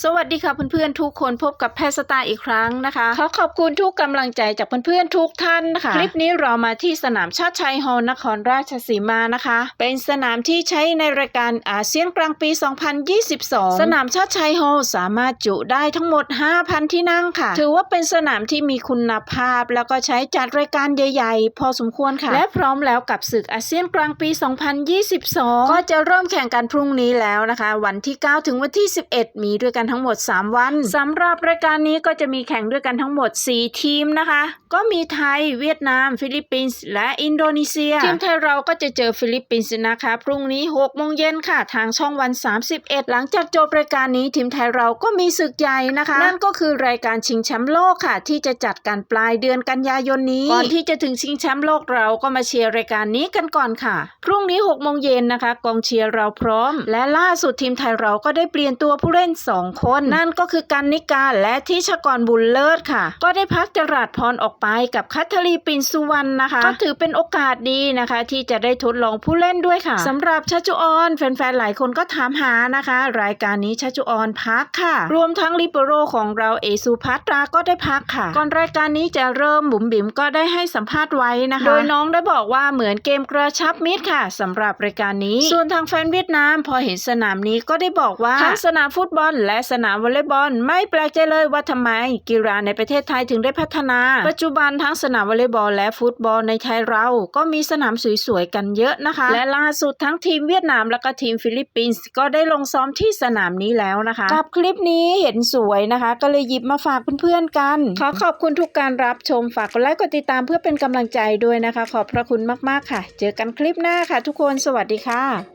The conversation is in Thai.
สวัสดีค่ะเพื่อนๆทุกคนพบกับแพทย์สตาร์อีกครั้งนะคะขอขอบคุณทุกกำลังใจจากเพื่อนๆทุกท่านนะคะ คลิปนี้เรามาที่สนามชาติชัยฮอลล์นครราชสีมานะคะ เป็นสนามที่ใช้ในรายการอาเซียนกลางปี 2022 สนามชาติชัยฮอลล์สามารถจุได้ทั้งหมด 5,000 ที่นั่งค่ะ ถือว่าเป็นสนามที่มีคุณภาพ แล้วก็ใช้จัดรายการใหญ่ๆ พอสมควรค่ะ และพร้อมแล้วกับศึกอาเซียนกลางปี 2022 ก็จะเริ่มแข่งกันพรุ่งนี้แล้วนะคะ วันที่ 9 ถึงวันที่ 11 มีด้วยกันทั้งหมด 3 วันสำหรับรายการนี้ก็จะมีแข่งด้วยกันทั้งหมด 4 ทีมนะคะ ก็มีไทยเวียดนาม ฟิลิปปินส์และอินโดนีเซีย ทีมไทยเราก็จะเจอฟิลิปปินส์นะคะ พรุ่งนี้6โมงเย็นค่ะ ทางช่องวัน 31 หลังจากจบรายการนี้ทีมไทยเราก็มีศึกใหญ่นะคะ นั่นก็คือรายการชิงแชมป์โลกค่ะ ที่จะจัดกันปลายเดือนกันยายนนี้ก่อนที่จะถึงชิงแชมป์โลกเราก็มาเชียร์รายการนี้กันก่อนค่ะ พรุ่งนี้6โมงเย็นนะคะ กองเชียร์เราพร้อม และล่าสุดทีมไทยเราก็ได้เปลี่ยนตัวผู้เล่น 2คน นั่นก็คือกันนิกาและทิชกรบุญเลิศค่ะ ก็ได้พักจรัสพรออกไปกับคัทลีปินสุวรรณนะคะ ก็ถือเป็นโอกาสดีนะคะ ที่จะได้ทดลองผู้เล่นด้วยค่ะสำหรับชัจุออนแฟนๆหลายคนก็ถามหานะคะ รายการนี้ชัจุออนพักค่ะ รวมทั้งลิเบโรของเราเอซูพัตราก็ได้พักค่ะ ก่อนรายการนี้จะเริ่มบุ๋มบิ๋มก็ได้ให้สัมภาษณ์ไว้นะคะ โดยน้องได้บอกว่าเหมือนเกมกระชับมิตรค่ะสำหรับรายการนี้ ส่วนทางแฟนเวียดนามพอเห็นสนามนี้ก็ได้บอกว่าทั้งสนามฟุตบอลและสนามวอลเลย์บอล ไม่แปลกใจเลยว่าทำไม กีฬาในประเทศไทยถึงได้พัฒนา ปัจจุบันทั้งสนามวอลเลย์บอลและฟุตบอลในไทยเราก็มีสนามสวยๆกันเยอะนะคะ และล่าสุดทั้งทีมเวียดนามและก็ทีมฟิลิปปินส์ก็ได้ลงซ้อมที่สนามนี้แล้วนะคะ กับคลิปนี้เห็นสวยนะคะ ก็เลยหยิบมาฝากเพื่อนๆกัน ขอขอบคุณทุกการรับชมฝากกดไลค์กดติดตามเพื่อเป็นกำลังใจด้วยนะคะ ขอบพระคุณมากๆค่ะ เจอกันคลิปหน้าค่ะ ทุกคนสวัสดีค่ะ